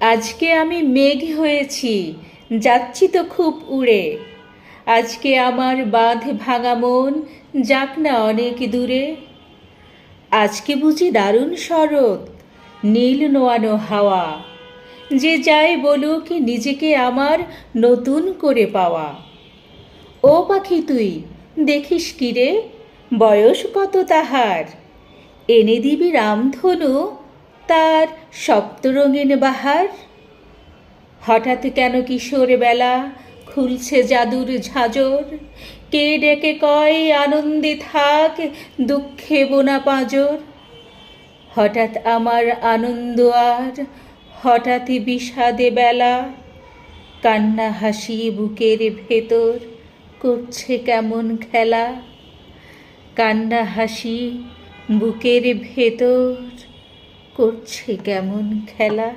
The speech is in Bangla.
আজকে আমি মেঘ হয়েছি, যাচ্ছি তো খুব উড়ে। আজকে আমার বাঁধ ভাঙা মন, যাক না অনেক দূরে। আজকে বুঝি দারুণ শরৎ, নীল নোয়ানো হাওয়া। যে যায় বলুক নিজেকে আমার নতুন করে পাওয়া। ও পাখি তুই, দেখিস কি রে? বয়স কত তাহার? এনে দিবি রামধনু তার সপ্তরঙিন বাহার? হঠাৎ কেন কিশোর বেলা খুলছে জাদুর ঝাঁজর? কে ডেকে কয়, আনন্দে থাক, দুঃখে বোনা পাঁজর? হঠাৎ আমার আনন্দ আর হঠাৎই বিষাদে বেলা। কান্না হাসি বুকের ভেতর করছে কেমন খেলা? কান্না হাসি বুকের ভেতর করছে কেমন খেলা?